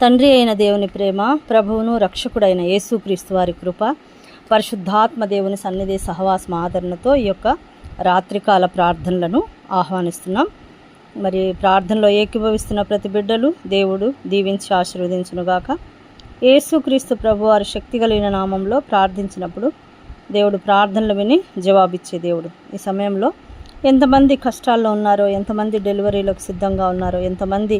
తండ్రి అయిన దేవుని ప్రేమ ప్రభువును రక్షకుడైన యేసుక్రీస్తు వారి కృప పరిశుద్ధాత్మ దేవుని సన్నిధి సహవాసం ఆదరణతో ఈ యొక్క రాత్రికాల ప్రార్థనలను ఆహ్వానిస్తున్నాం. మరి ప్రార్థనలో ఏకీభవిస్తున్న ప్రతి బిడ్డలు దేవుడు దీవించి ఆశీర్వదించునుగాక. యేసుక్రీస్తు ప్రభు వారి శక్తి కలిగిన నామంలో ప్రార్థించినప్పుడు దేవుడు ప్రార్థనలు విని జవాబిచ్చే దేవుడు. ఈ సమయంలో ఎంతమంది కష్టాల్లో ఉన్నారో ఎంతమంది డెలివరీలకు సిద్ధంగా ఉన్నారో ఎంతమంది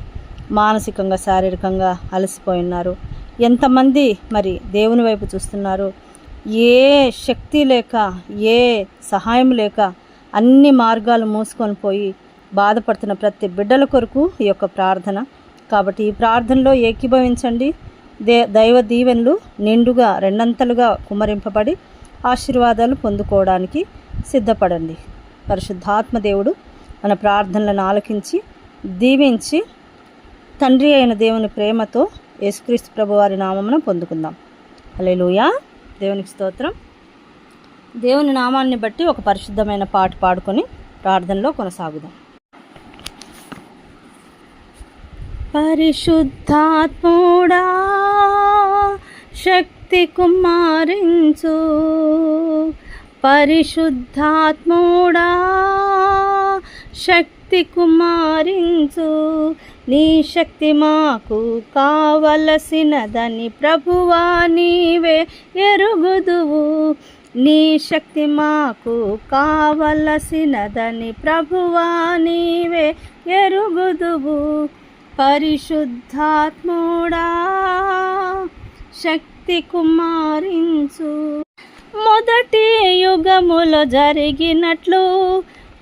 మానసికంగా శారీరకంగా అలసిపోయి ఉన్నారు. ఎంతమంది మరి దేవుని వైపు చూస్తున్నారు? ఏ శక్తి లేక ఏ సహాయం లేక అన్ని మార్గాలు మూసుకొని పోయి బాధపడుతున్న ప్రతి బిడ్డల కొరకు ఈ యొక్క ప్రార్థన. కాబట్టి ఈ ప్రార్థనలో ఏకీభవించండి. దే దైవ దీవెనలు నిండుగా రెండంతలుగా కుమరింపబడి ఆశీర్వాదాలు పొందుకోవడానికి సిద్ధపడండి. పరిశుద్ధాత్మ దేవుడు మన ప్రార్థనలను ఆలకించి దీవించి తండ్రి అయిన దేవుని ప్రేమతో యేసుక్రీస్తు ప్రభు వారి నామమున పొందుకుందాం. హల్లెలూయా. దేవునికి స్తోత్రం. దేవుని నామాన్ని బట్టి ఒక పరిశుద్ధమైన పాట పాడుకొని ప్రార్థనలో కొనసాగుదాం. పరిశుద్ధాత్ముడా శక్తి కుమారించు. పరిశుద్ధాత్ముడా శక్తి శక్తి కుమారించు నీ శక్తి మాకు కావలసినదని ప్రభువా నీవే ఎరుగుదువు. నీ శక్తి మాకు కావలసినదని ప్రభువా నీవే ఎరుగుదువు. పరిశుద్ధాత్ముడా శక్తి కుమారించు మొదటి యుగములో జరిగినట్లు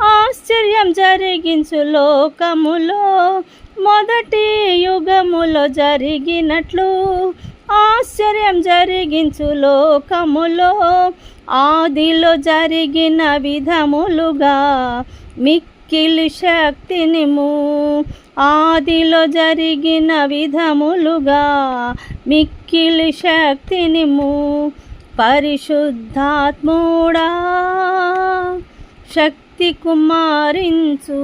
ఆశ్చర్యం జరిగించు లోకములో. మొదటి యుగములో జరిగినట్లు ఆశ్చర్యం జరిగించు లోకములో. ఆదిలో జరిగిన విధములుగా మిక్కిలి శక్తినిము. ఆదిలో జరిగిన విధములుగా మిక్కిలి శక్తినిము. పరిశుద్ధాత్ముడా శక్తి కుమారించు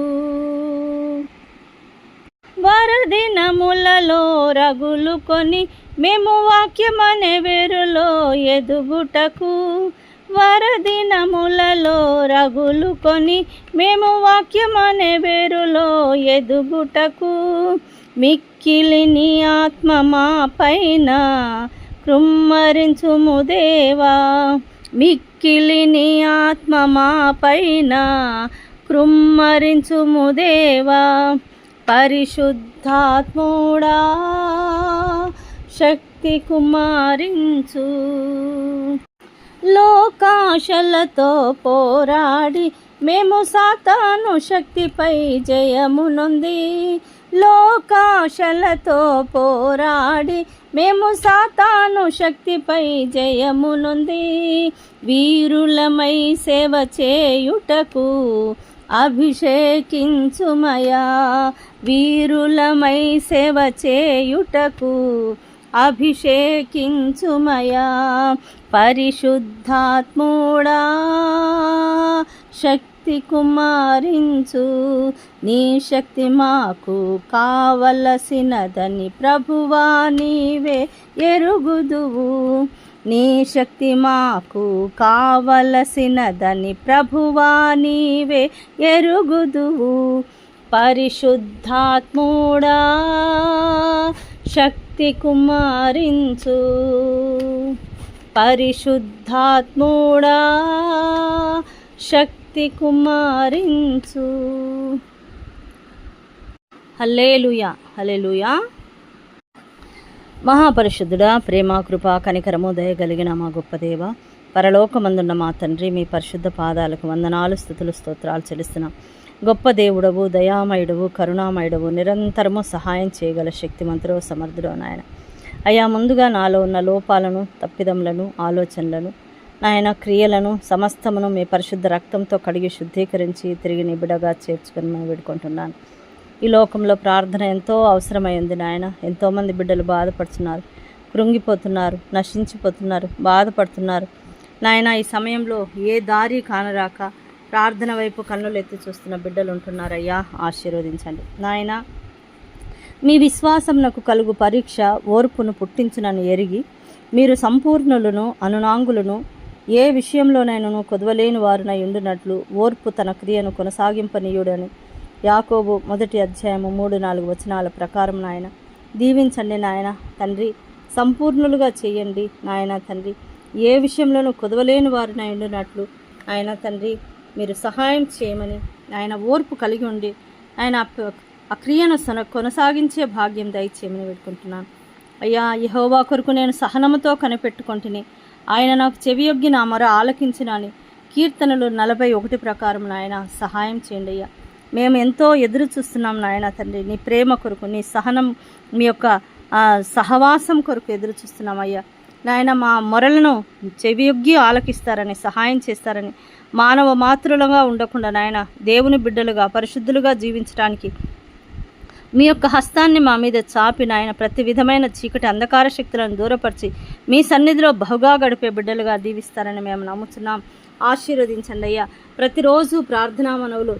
వరదినములలో రగులు కొని మేము వాక్యమనే వేరులో ఎదుగుటకు. వరదినములలో రగులు కొని మేము వాక్యమనే వేరులో ఎదుగుటకు. మిక్కిలిని ఆత్మ మా పైన కృమ్మరించుము దేవా. మిక్కిలి కిలిని ఆత్మ మా పైన దేవా. పరిశుద్ధాత్ముడా శక్తి కుమారించు. లోకాశలతో పోరాడి మేము సాతాను శక్తిపై జయమునుంది. లోకాశలతో పోరాడి మేము సాతాను శక్తిపై జయమునుంది. వీరులమై సేవ చేయుటకు అభిషేకించుమయా. వీరులమై సేవ చేయుటకు అభిషేకించుమయా. పరిశుద్ధాత్ముడా శక్తి కుమారించు. నీ శక్తి మాకు కావలసినదని ప్రభువా నీవే ఎరుగుదువు. నీ శక్తి మాకు కావలసినదని ప్రభువా నీవే ఎరుగుదువు. పరిశుద్ధాత్ముడా శక్తి కుమారించు. పరిశుద్ధాత్ముడా శక్తి కుమారించు. Hallelujah hallelujah. మహాపరిశుద్ధుడా ప్రేమ కృప కనికరము దయగలిగిన మా గొప్ప దేవ పరలోకమందున్న మా తండ్రి మీ పరిశుద్ధ పాదాలకు వందనాలు స్థుతులు స్తోత్రాలు చెల్లిస్తున్నాం. గొప్ప దేవుడవు దయామయుడవు కరుణామయుడవు నిరంతరము సహాయం చేయగల శక్తిమంతుడు సమర్థుడు నాయన. అయ్యా ముందుగా నాలో ఉన్న లోపాలను తప్పిదములను ఆలోచనలను నాయన క్రియలను సమస్తమును మీ పరిశుద్ధ రక్తంతో కడిగి శుద్ధీకరించి తిరిగి నిబిడగా చేర్చుకొని మనం వేడుకుంటున్నాను. ఈ లోకంలో ప్రార్థన ఎంతో అవసరమైంది నాయన. ఎంతోమంది బిడ్డలు బాధపడుతున్నారు కృంగిపోతున్నారు నశించిపోతున్నారు బాధపడుతున్నారు. నాయన ఈ సమయంలో ఏ దారి కానరాక ప్రార్థన వైపు కన్నులు ఎత్తి చూస్తున్న బిడ్డలు ఉంటున్నారయ్యా ఆశీర్వదించండి. నాయన మీ విశ్వాసమునకు కలుగు పరీక్ష ఓర్పును పుట్టించునని ఎరిగి మీరు సంపూర్ణులను అనునాంగులను ఏ విషయంలోనైనను కొదవలేని వారునై ఉండునట్లు ఓర్పు తన క్రియను కొనసాగింపనీయుడని యాకోబు మొదటి అధ్యాయము మూడు నాలుగు వచనాల ప్రకారం నాయన. దీవించండి నాయన తండ్రి సంపూర్ణులుగా చేయండి నాయన తండ్రి. ఏ విషయంలోనూ కొదవలేని వారినై ఉండునట్లు ఆయన తండ్రి మీరు సహాయం చేయమని ఆయన ఓర్పు కలిగి ఉండి ఆయన ఆ క్రియను సన కొనసాగించే భాగ్యం దయచేయమని వేడుకుంటున్నాను. అయ్యా యహోవా కొరకు నేను సహనముతో కనిపెట్టుకుంటుని. ఆయన నాకు చెవియొగ్గి నా మొర ఆలకించినని కీర్తనలు నలభై ఒకటి ప్రకారం నాయన సహాయం చేయండి అయ్యా. మేము ఎంతో ఎదురు చూస్తున్నాం నాయన తండ్రి. నీ ప్రేమ కొరకు నీ సహనం మీ యొక్క సహవాసం కొరకు ఎదురు చూస్తున్నాం అయ్యా. నాయన మా మొరలను చెవియొగ్గి ఆలకిస్తారని సహాయం చేస్తారని మానవ మాతృలుగా ఉండకుండా నాయన దేవుని బిడ్డలుగా పరిశుద్ధులుగా జీవించడానికి మీ యొక్క హస్తాన్ని మా మీద చాపి నాయన ప్రతి విధమైన చీకటి అంధకార శక్తులను దూరపరిచి మీ సన్నిధిలో బహుగా గడిపే బిడ్డలుగా దీవిస్తారని మేము నమ్ముతున్నాం. ఆశీర్వదించండి అయ్యా. ప్రతిరోజు ప్రార్థనా మనవులు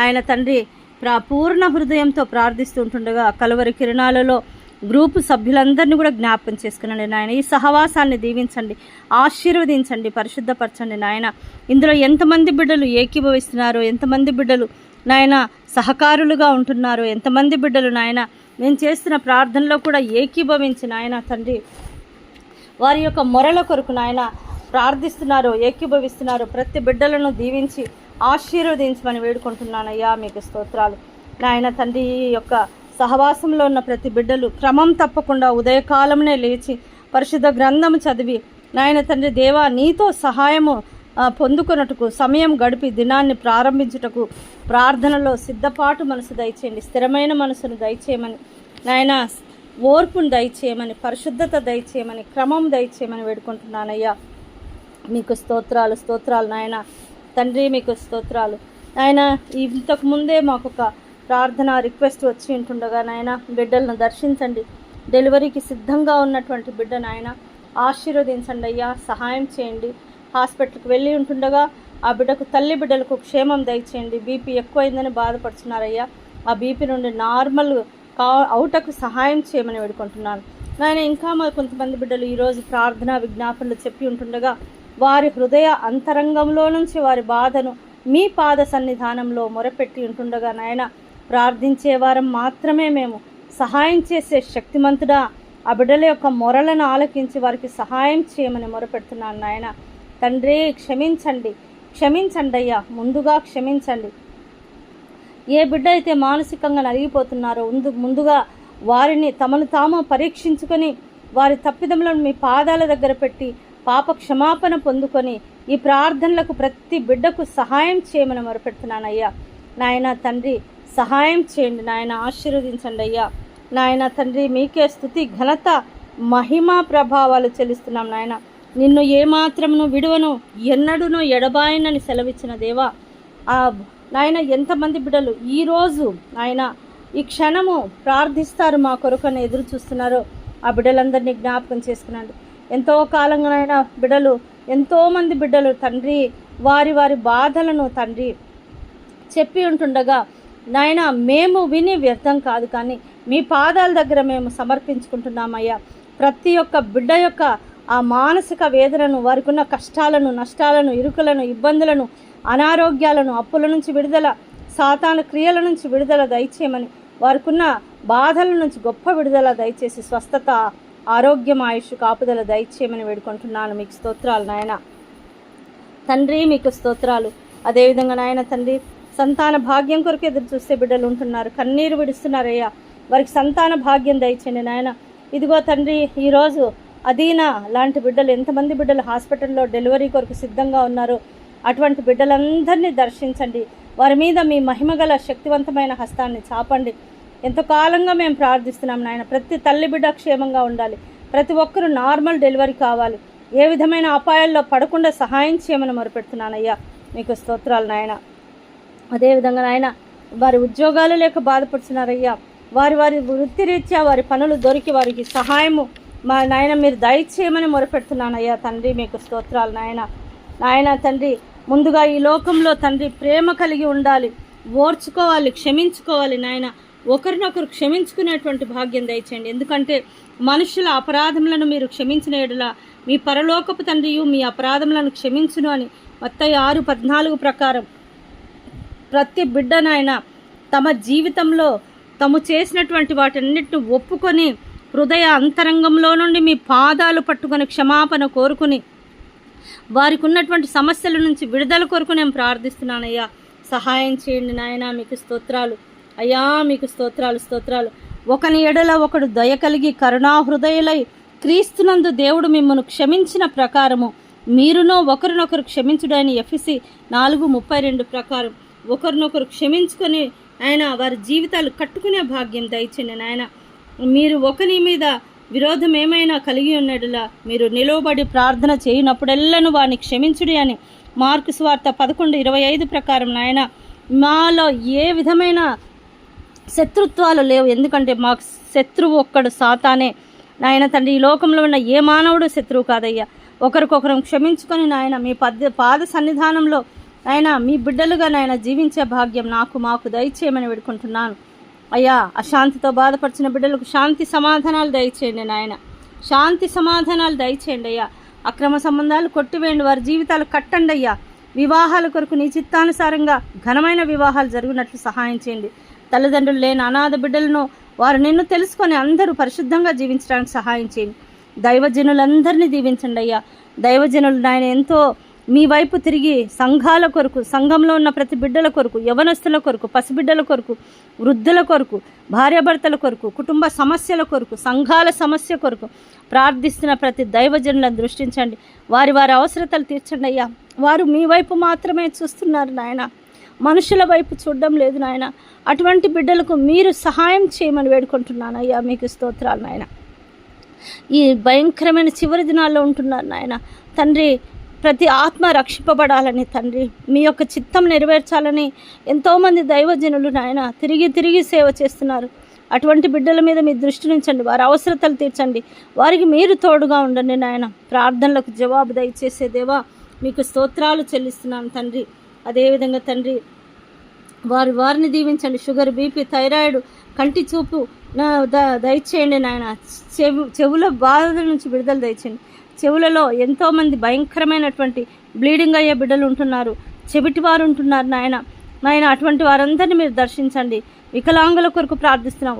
ఆయన తండ్రి ప్రా పూర్ణ హృదయంతో ప్రార్థిస్తుంటుండగా కలువరి కిరణాలలో గ్రూపు సభ్యులందరినీ కూడా జ్ఞాపకం చేసుకునండి నాయన. ఈ సహవాసాన్ని దీవించండి ఆశీర్వదించండి పరిశుద్ధపరచండి నాయన. ఇందులో ఎంతమంది బిడ్డలు ఏకీభవిస్తున్నారో ఎంతమంది బిడ్డలు నాయన సహకారులుగా ఉంటున్నారు. ఎంతమంది బిడ్డలు నాయన? నేను చేస్తున్న ప్రార్థనలో కూడా ఏకీభవించి నాయన తండ్రి. వారి యొక్క మొరల కొరకు నాయన ప్రార్థిస్తున్నారు ఏకీభవిస్తున్నారు. ప్రతి బిడ్డలను దీవించి ఆశీర్వదించమని వేడుకుంటున్నానయ్యా. మీకు స్తోత్రాలు. నాయన తండ్రి ఈ యొక్క సహవాసంలో ఉన్న ప్రతి బిడ్డలు క్రమం తప్పకుండా ఉదయకాలంనే లేచి పరిశుద్ధ గ్రంథము చదివి నాయన తండ్రి దేవా నీతో సహాయము పొందుకొనుటకు సమయం గడిపి దినాన్ని ప్రారంభించుటకు ప్రార్థనలో సిద్ధపాటు మనసు దయచేయండి. స్థిరమైన మనసును దయచేయమని నాయన ఓర్పును దయచేయమని పరిశుద్ధత దయచేయమని క్రమం దయచేయమని వేడుకుంటున్నానయ్యా. మీకు స్తోత్రాలు స్తోత్రాలు నాయన. తండ్రి మీకు స్తోత్రాలు. నాయన ఇంతకు ముందే మాకు ఒక ప్రార్థన రిక్వెస్ట్ వచ్చి ఉంటుండగా నాయన బిడ్డలను దర్శించండి. డెలివరీకి సిద్ధంగా ఉన్నటువంటి బిడ్డ నాయన. ఆశీర్వదించండి అయ్యా. సహాయం చేయండి. హాస్పిటల్కి వెళ్ళి ఉంటుండగా ఆ బిడ్డకు తల్లి బిడ్డలకు క్షేమం దయచేయండి. బీపీ ఎక్కువైందని బాధపడుతున్నారయ్యా. ఆ బీపీ నుండి నార్మల్ కా అవుటకు సహాయం చేయమని వేడుకుంటున్నాను నాయన ఇంకా మరి కొంతమంది బిడ్డలు ఈరోజు ప్రార్థన విజ్ఞాపనలు చెప్పి ఉంటుండగా వారి హృదయ అంతరంగంలో నుంచి వారి బాధను మీ పాద సన్నిధానంలో మొరపెట్టి ఉంటుండగా నాయన ప్రార్థించే వారం మాత్రమే మేము సహాయం చేసే శక్తిమంతుడా. ఆ బిడ్డల యొక్క మొరలను ఆలకించి వారికి సహాయం చేయమని మొరపెడుతున్నాను నాయన. తండ్రి క్షమించండి. క్షమించండి అయ్యా ముందుగా క్షమించండి. ఏ బిడ్డ అయితే మానసికంగా నలిగిపోతున్నారో ముందు ముందుగా వారిని తమను తాము పరీక్షించుకొని వారి తప్పిదములను మీ పాదాల దగ్గర పెట్టి పాప క్షమాపణ పొందుకొని ఈ ప్రార్థనలకు ప్రతి బిడ్డకు సహాయం చేయమని మొరపెడుతున్నానయ్యా. నాయన తండ్రి సహాయం చేయండి. నాయన ఆశీర్వదించండి అయ్యా నాయన తండ్రి మీకే స్థుతి ఘనత మహిమ ప్రభావాలు చెల్లిస్తున్నాం నాయన. నిన్ను ఏమాత్రమును విడువను ఎన్నడూను ఎడబాయనని సెలవిచ్చిన దేవా. ఆ నాయన ఎంతమంది బిడ్డలు ఈరోజు నాయన ఈ క్షణము ప్రార్థిస్తారు మా కొరకని ఎదురు చూస్తున్నారో. ఆ బిడ్డలందరినీ జ్ఞాపకం చేసుకున్నాడు ఎంతో కాలంగా నాయన బిడ్డలు ఎంతోమంది బిడ్డలు తండ్రి వారి వారి బాధలను తండ్రి చెప్పి ఉంటుండగా నాయన మేము విని వ్యర్థం కాదు కానీ మీ పాదాల దగ్గర మేము సమర్పించుకుంటున్నామయ్యా. ప్రతి ఒక్క బిడ్డ యొక్క ఆ మానసిక వేదనను వారికున్న కష్టాలను నష్టాలను ఇరుకులను ఇబ్బందులను అనారోగ్యాలను అప్పుల నుంచి విడుదల సాతాన క్రియల నుంచి విడుదల దయచేయమని వారికున్న బాధల నుంచి గొప్ప విడుదల దయచేసి స్వస్థత ఆరోగ్యం ఆయుష్ కాపుదల దయచేయమని వేడుకుంటున్నాను. మీకు స్తోత్రాలు నాయన. తండ్రి మీకు స్తోత్రాలు. అదేవిధంగా నాయన తండ్రి సంతాన భాగ్యం కొరకు ఎదురు చూస్తే బిడ్డలు ఉంటున్నారు. కన్నీరు విడుస్తున్నారయ్యా. వారికి సంతాన భాగ్యం దయచండి నాయన. ఇదిగో తండ్రి ఈరోజు అదీనా లాంటి బిడ్డలు ఎంతమంది బిడ్డలు హాస్పిటల్లో డెలివరీ కొరకు సిద్ధంగా ఉన్నారో అటువంటి బిడ్డలందరినీ దర్శించండి. వారి మీద మీ మహిమగల శక్తివంతమైన హస్తాన్ని చాపండి. ఎంతో కాలంగా మేము ప్రార్థిస్తున్నాం నాయన ప్రతి తల్లి బిడ్డ క్షేమంగా ఉండాలి. ప్రతి ఒక్కరూ నార్మల్ డెలివరీ కావాలి. ఏ విధమైన అపాయాల్లో పడకుండా సహాయం చేయమని మొరపెడుతున్నానయ్యా. మీకు స్తోత్రాలు నాయన. అదేవిధంగా నాయన వారి ఉద్యోగాలు లేక బాధపడుతున్నారయ్యా. వారి వారి వృత్తిరీత్యా వారి పనులు దొరికి వారికి సహాయము మా నాయన మీరు దయచేయమని మొరపెడుతున్నానయ్యా తండ్రి మీకు స్తోత్రాలు నాయన. నాయన తండ్రి ముందుగా ఈ లోకంలో తండ్రి ప్రేమ కలిగి ఉండాలి ఓర్చుకోవాలి క్షమించుకోవాలి నాయన. ఒకరినొకరు క్షమించుకునేటువంటి భాగ్యం దయచేయండి. ఎందుకంటే మనుషుల అపరాధములను మీరు క్షమించిన ఎడల మీ పరలోకపు తండ్రియు మీ అపరాధములను క్షమించును అని మొత్తం ఆరు పద్నాలుగు ప్రకారం ప్రతి బిడ్డనైనా తమ జీవితంలో తాము చేసినటువంటి వాటన్నిటిని ఒప్పుకొని హృదయ అంతరంగంలో నుండి మీ పాదాలు పట్టుకొని క్షమాపణ కోరుకుని వారికి ఉన్నటువంటి సమస్యల నుంచి విడుదల కొరకు నేను ప్రార్థిస్తున్నానయ్యా. సహాయం చేయండి నాయన మీకు స్తోత్రాలు. అయ్యా మీకు స్తోత్రాలు స్తోత్రాలు. ఒకని ఎడల ఒకడు దయ కలిగి కరుణాహృదయులై క్రీస్తునందు దేవుడు మిమ్మల్ని క్షమించిన ప్రకారము మీరునో ఒకరినొకరు క్షమించుడని ఎఫ్సి నాలుగు ముప్పై రెండు ప్రకారం ఒకరినొకరు క్షమించుకొని ఆయన వారి జీవితాలు కట్టుకునే భాగ్యం దయచండి నాయన. మీరు ఒకరి మీద విరోధం ఏమైనా కలిగి ఉన్నడులా మీరు నిలువబడి ప్రార్థన చేయనప్పుడెల్లను వారిని క్షమించుడి అని మార్కు స్వార్త పదకొండు ఇరవై ఐదు ప్రకారం నాయన మాలో ఏ విధమైన శత్రుత్వాలు లేవు. ఎందుకంటే మాకు శత్రువు ఒక్కడు సాతానే. నాయన తండ్రి ఈ లోకంలో ఉన్న ఏ మానవుడు శత్రువు కాదయ్యా. ఒకరికొకరం క్షమించుకొని నాయన మీ పద్ద పాద సన్నిధానంలో నాయన మీ బిడ్డలుగా నాయన జీవించే భాగ్యం నాకు మాకు దయచేయమని వేడుకుంటున్నాను. అయ్యా అశాంతితో బాధపరిచిన బిడ్డలకు శాంతి సమాధానాలు దయచేయండి నాయన. శాంతి సమాధానాలు దయచేయండి అయ్యా. అక్రమ సంబంధాలు కొట్టివేయండి వారి జీవితాలు కట్టండి అయ్యా. వివాహాల కొరకు నీ చిత్తానుసారంగా ఘనమైన వివాహాలు జరిగినట్లు సహాయం చేయండి. తల్లిదండ్రులు లేని అనాథ బిడ్డలను వారు నిన్ను తెలుసుకొని అందరూ పరిశుద్ధంగా జీవించడానికి సహాయం చేయండి. దైవజనులందరినీ దీవించండి అయ్యా. దైవజనులు నాయన ఎంతో మీ వైపు తిరిగి సంఘాల కొరకు సంఘంలో ఉన్న ప్రతి బిడ్డల కొరకు యవనస్తుల కొరకు పసిబిడ్డల కొరకు వృద్ధుల కొరకు భార్యాభర్తల కొరకు కుటుంబ సమస్యల కొరకు సంఘాల సమస్య కొరకు ప్రార్థిస్తున్న ప్రతి దైవజనులను దృష్టించండి. వారి వారి అవసరతలు తీర్చండి అయ్యా. వారు మీ వైపు మాత్రమే చూస్తున్నారు నాయన. మనుషుల వైపు చూడడం లేదు నాయన. అటువంటి బిడ్డలకు మీరు సహాయం చేయమని వేడుకుంటున్నాను అయ్యా. మీకు స్తోత్రాలు నాయన. ఈ భయంకరమైన చివరి దినాల్లో ఉంటున్నారు నాయన. తండ్రి ప్రతి ఆత్మ రక్షింపబడాలని తండ్రి. మీ యొక్క చిత్తం నెరవేర్చాలని ఎంతోమంది దైవజనులు నాయన తిరిగి తిరిగి సేవ చేస్తున్నారు. అటువంటి బిడ్డల మీద మీ దృష్టి నుంచండి వారి అవసరతలు తీర్చండి. వారికి మీరు తోడుగా ఉండండి నాయన. ప్రార్థనలకు జవాబు దయచేసే దేవా మీకు స్తోత్రాలు చెల్లిస్తున్నాను తండ్రి. అదేవిధంగా తండ్రి వారి వారిని దీవించండి. షుగర్ బీపీ థైరాయిడ్ కంటి చూపు ద దయచేయండి నాయన. చెవు చెవుల బాధల నుంచి విడుదల దయచేయండి. చెవులలో ఎంతోమంది భయంకరమైనటువంటి బ్లీడింగ్ అయ్యే బిడ్డలు ఉంటున్నారు. చెవిటి వారు ఉంటున్నారు నాయన. నాయన అటువంటి వారందరినీ మీరు దర్శించండి. వికలాంగుల కొరకు ప్రార్థిస్తున్నాం.